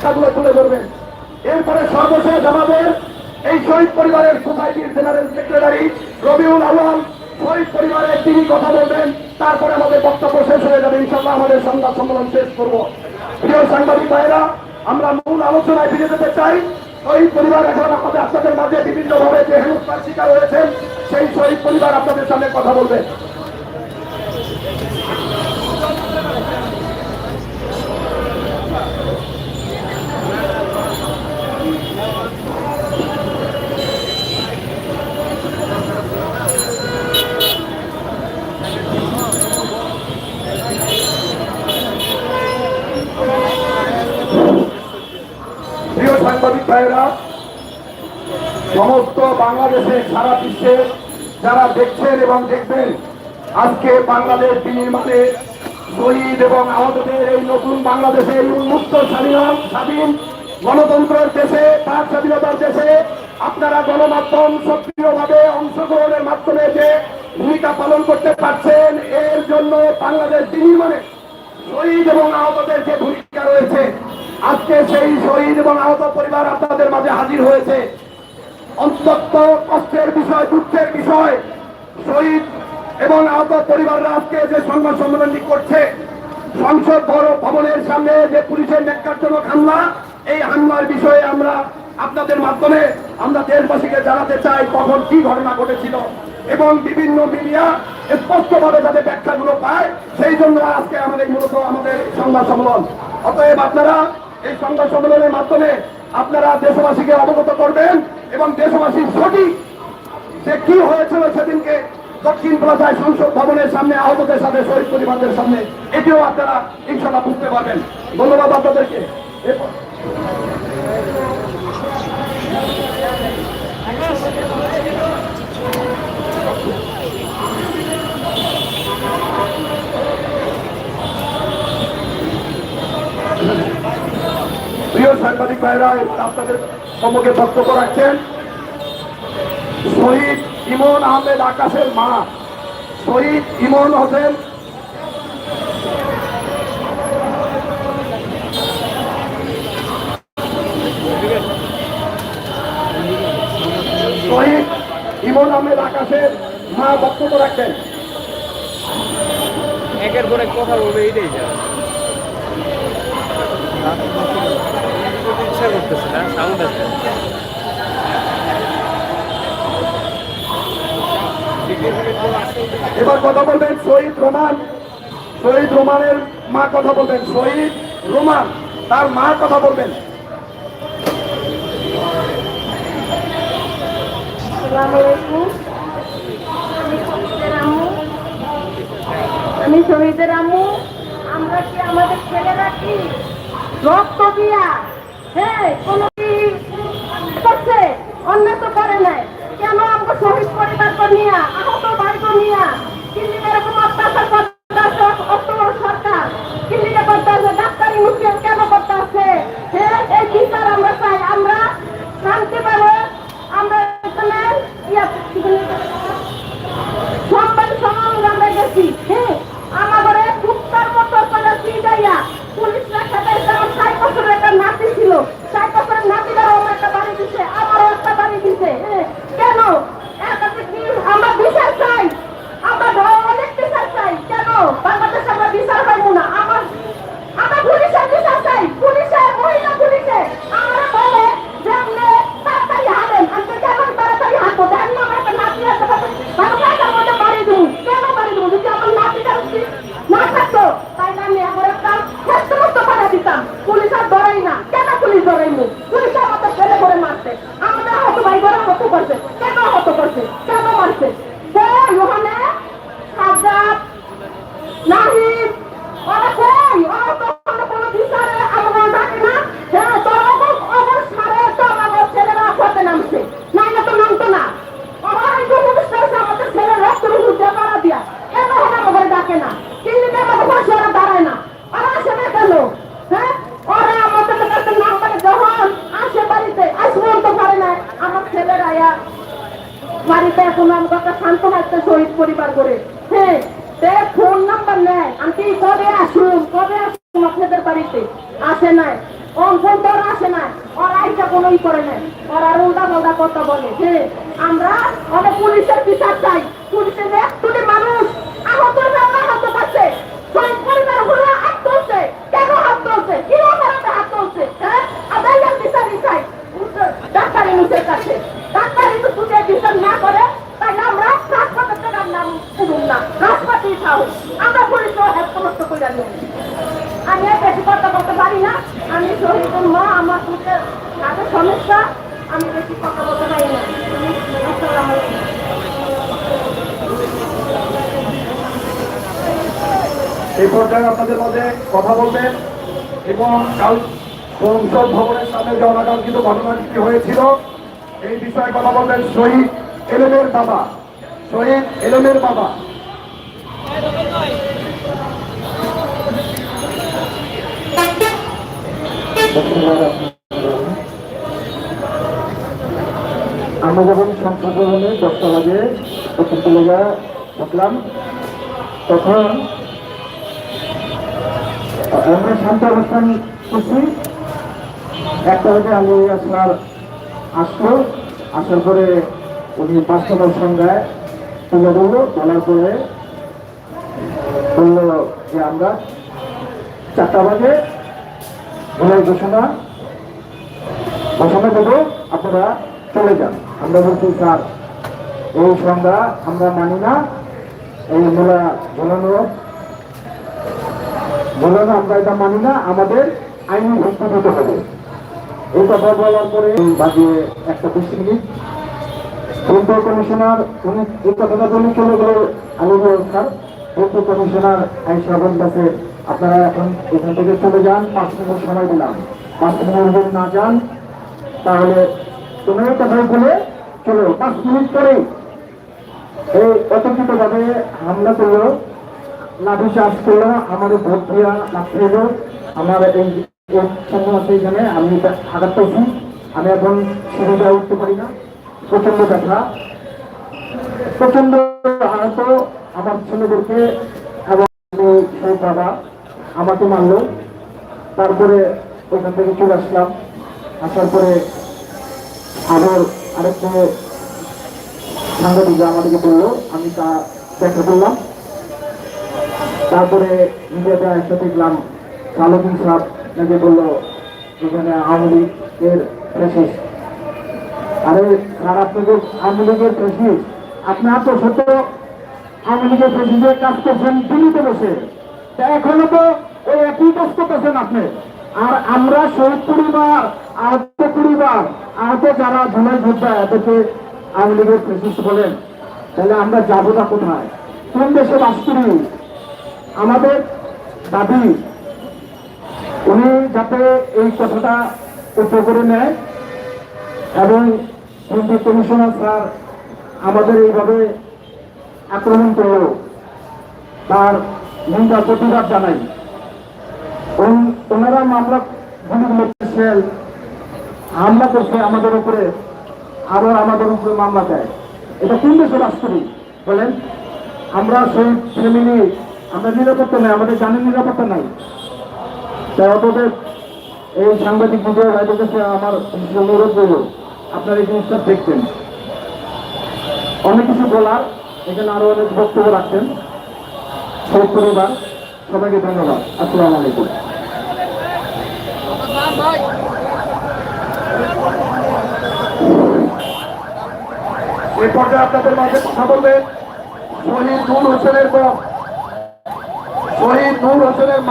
ব্যাখ্যাগুলো তুলে ধরবেন। এরপরে সর্বশেষ আমাদের এই শহীদ পরিবারের সোসাইটির জেনারেল সেক্রেটারি রবিউল আলম শহীদ পরিবারের তিনি কথা বলবেন, তারপরে আমাদের বক্তব্য শেষ হয়ে যাবে। ইনশাল্লাহ আমাদের সংবাদ সম্মেলন শেষ করব। প্রিয় সাংবাদিক ভাইয়েরা, আমরা মূল আলোচনায় ফিরে যেতে চাই। শহীদ পরিবার এখন আমাদের আপনাদের মাঝে বিভিন্ন ভাবে যে হেনস্থার শিকার হয়েছেন, সেই শহীদ পরিবার আপনাদের সামনে কথা বলবে প্রিয় ভাইয়েরা সমস্ত বাংলাদেশে, সারা বিশ্বে যারা দেখছেন এবং দেখবেন, আজকে বাংলাদেশ বিনির্মাণে শহীদ এবং আহতদের এই নতুন বাংলাদেশে এই উন্মুক্ত স্বাধীন স্বাধীন গণতন্ত্রের দেশে, তার স্বাধীনতার দেশে আপনারা গণমাধ্যম সক্রিয়ভাবে অংশগ্রহণের মাধ্যমে যে ভূমিকা পালন করতে পারছেন, এর জন্য বাংলাদেশ বিনির্মাণে শহীদ এবং আহতদের যে ভূমিকা রয়েছে আজকে সেই শহীদ এবং আহত পরিবার আপনাদের মাঝে হাজির হয়েছে। অন্তত কষ্টের বিষয়, দুঃখের বিষয়, শহীদ এবং আহত পরিবাররা আজকে যে সংবাদ সম্মেলনটি করছে, সংসদ ভবনের সামনে যে পুলিশের ন্যাক্কারজনক হামলা, এই হামলার বিষয়ে আমরা আপনাদের মাধ্যমে, আমরা দেশবাসীকে জানাতে চাই কখন কি ঘটনা ঘটেছিল এবং বিভিন্ন মিডিয়া স্পষ্টভাবে যাতে ব্যাখ্যাগুলো পায়, সেই জন্য আজকে আমাদের মূলত আমাদের সংবাদ সম্মেলন। অতএব আপনারা এই সংবাদ সম্মেলনের মাধ্যমে আপনারা দেশবাসীকে অবগত করবেন এবং দেশবাসীর সঠিক যে কি হয়েছিল সেদিনকে দক্ষিণ প্লাজায় সংসদ ভবনের সামনে আহতদের সাথে শহীদ পরিবারদের সামনে, এটিও আপনারা ইনশাল্লাহ বুঝতে পারবেন। ধন্যবাদ আপনাদেরকে। এরপর- সাংবাদিক ভাইরা, আপনাদের সম্মুখে বক্তব্য রাখছেন। শহীদ ইমন আহমেদ আকাশের মা। শহীদ ইমন হোসেন। শহীদ ইমন আহমেদ আকাশের মা বক্তব্য রাখছেন। একের পর কথা বলবে, এইটাই ইচ্ছা করতেছে না সাউন্ড আছে। এবার কথা বলবেন শহীদ রোমান। শহীদ রোমানের মা কথা বলবেন। শহীদ রোমান তার মা কথা বলবেন। আমি শহীদের আম্মু। আমি আমরা কি আমাদের ছেলেরা কি রক্ত দিয়া হ্যাঁ কোনো করছে অন্য তো করে নাই। কেন আমাকে শহীদ পরিবার নিয়া? আহত ভাই নিয়া? কিন্তু এরকম অত্যাচার করতেছে অক্টোবর সরকার কিল্লিকে করতেছে ডাক্তারি মুখে কেন করতেছে হ্যাঁ এই বিচার আমরা চাই আমরা শান্তি পাবো আমরা এখানে ইয়া কি বলে? সংবাদ সম্মেলনে আমরা গেছি হ্যাঁ আমাদের কুত্তার মতো করে সিজাইয়া পুলিশরা খেতে আমার ষাট বছরের একটা নাতি ছিল ষাট বছরের নাতিটারও আমার একটা বাড়ি দিছে আমারও একটা বাড়ি দিছে হ্যাঁ কেন এর কাছে কি আমরা বিচার চাই আমরা অনেক বিচার চাই কেন বাংলাদেশে আমরা বিচার পাইবো না আমার আমরা পুলিশের বিচার চাই পুলিশের মহিলা পুলিশে আমরা বলে যে আপনি তাড়াতাড়ি হাঁটেন আমি কেমন তাড়াতাড়ি হাঁটবো দেখেন না আমার একটা নাতি আছে ভালো কাজের মধ্যে বাড়ি দেবো কেন বাড়ি দেবো যদি আমার নাতিটা উচিত না থাকতো তাইলে আমি এখন একটা ক্ষেত্র মুক্ত করে দিতাম পুলিশ আর ধরেই না কেন পুলিশ ধরেইনি পুলিশ আমাদের ফেলে করে মারছে আমাদের আহত আহত করছে কেন আহত করছে কেন মারছে সে ওখানে সাজ্জাদ নাহিদ ওরা কই ওরা তো কোনো কোনো বিচারে আমার ডাকে না হ্যাঁ তো অবর অবর সারে তো আমার ছেলেরা করতে নামছে না না তো নামতো না আমার এই পুলিশ করেছে আমাদের ছেলে রক্ত রুজু দিয়ে মারা দিয়া কেন ওরা আমাদের ডাকে না কিন্তু আমাদের পাশে ওরা দাঁড়ায় না ওরা আসে না কেন হ্যাঁ ওরা আমাদের কাছে নাম্বারে যখন আসে বাড়িতে আসব তো পারে না আমার ছেলেরা ইয়া বাড়িতে এখন আমাকে একটা শান্ত থাকতে শহীদ পরিবার করে হ্যাঁ সে ফোন নাম্বার নেয়। আমি কবে আসুন? কবে আসুন আপনাদের বাড়িতে? আসে নাই। অঙ্কন তো ওরা আসে না ওরা আইসা করে না ওরা আর উল্টা পাল্টা বলে। যে আমরা অনেক পুলিশের বিচার চাই। পুলিশের মানুষ আহত পাচ্ছে শহীদ পরিবার হলো হাত তুলছে কেন হাত তুলছে কি অপরাধে হাত তুলছে হ্যাঁ আদালত বিচারই চাই ডাক্তার ইনুসের কাছে ডাক্তার ইনুস যদি বিচার না করে তাহলে আমরা হাসপাতাল টাকার নাম শুনুন না হাসপাতাল খাও আমরা পুলিশও হেল্প সমস্ত করে নিই আর বেশি কথা পারি না। আমি শহীদের মা, আমার সমস্যা, আমি কথা পারি না। এই পর্যায়ে আপনাদের মধ্যে কথা বলবেন এবং কাল সংসদ ভবনের সামনে যে অনাকাঙ্ক্ষিত ঘটনাটি হয়েছিল, এই বিষয়ে কথা বলবেন শহীদ এলেমের বাবা। শহীদ এলেমের বাবা। আমরা যখন সংসদ দশটা বাজে প্রতিযোগিতা উঠলাম তখন আমরা শান্ত অবস্থান করছি। একটা বাজে আলী আসলার আসলো আসার পরে উনি পাঁচ সংজ্ঞায় তুলে ধরলো বলার পরে বলল যে আমরা চারটা বাজে ভোলের ঘোষণা। ঘোষণা দেবো, আপনারা চলে যান। আমরা বলছি, স্যার, এই সংজ্ঞা আমরা মানি না। এই মোলা ঝোলানো ঝোলানো আমরা এটা মানি না। আমাদের আইনি ভিত্তি দিতে হবে। এই কথা বলার পরে বাজে একটা বিশ মিনিট। পূর্ব কমিশনার, উনি এই কথাটা বলে চলে গেল। আলিমুল স্যার, পূর্ব কমিশনার আইসা বলতেছে আপনারা এখন এখান থেকে চলে যান, পাঁচ মিনিট সময় দিলাম। পাঁচ মিনিট যদি না যান, তাহলে তুমি কথাই বলে চলো, পাঁচ মিনিট পরে। এই অতর্কিত ভাবে হামলা করল লাঠি চার্জ করল আমাদের ভোট দিয়া লাগতে এলো, আমার এই আছে এখানে, আমি আঘাত পেয়েছি আমি এখন সিঁড়িটা উঠতে পারি না। প্রচণ্ড ব্যথা। প্রচণ্ড আহত আমার ছেলেদেরকে এবং সেই বাবা। আমাকে মারলো। তারপরে ওখান থেকে চলে আসলাম। আসার পরে আবার আরেকটা সাংবাদিকরা আমাদেরকে বলল, আমি তা দেখা করলাম। তারপরে মিডিয়াতে একটা দেখলাম কালকিন সাহেব নাকি বলল, এখানে আওয়ামী লীগের ফেসিস আরে স্যার আপনাদের আওয়ামী লীগের ফেসিস আপনার তো সত্য আওয়ামী লীগের ফেসিসের কাজ করছেন দিল্লিতে বসে। এখনও তো ওই একই করতেছেন আপনি। আর আমরা শহীদ পরিবার, আহত পরিবার, আহত যারা ঝুলাই যোদ্ধা এদেরকে আওয়ামী লীগের ফেসিস বলেন, তাহলে আমরা যাব না কোথায়? কোন দেশে বাস করি? আমাদের দাবি, উনি যাতে এই কথাটা উচ্চ করে নেয়, এবং হিন্দু কমিশনার স্যার আমাদের এইভাবে আক্রমণ করল, তার নিন্দা প্রতিবাদ জানাই। ওনারা মামলা সেল হামলা করছে আমাদের উপরে আবার আমাদের উপরে মামলা দেয়। এটা কোন দেশে বাস করি বলেন, আমরা সেই ফ্যামিলি আমরা নিরাপত্তা নাই, আমাদের জানের নিরাপত্তা নাই। তাই অতএব এই সাংবাদিক বিজয় ভাইদের কাছে আমার অনুরোধ করব আপনারা এই জিনিসটা দেখবেন। অনেক কিছু বলার, এখানে আরও অনেক বক্তব্য রাখছেন। সব পরিবার সবাইকে ধন্যবাদ। আসসালামু আলাইকুম। এই পর্যায়ে আপনাদের মাঝে কথা বলবেন শহীদ নূর হোসেনের পর শহীদ নূর হোসেনের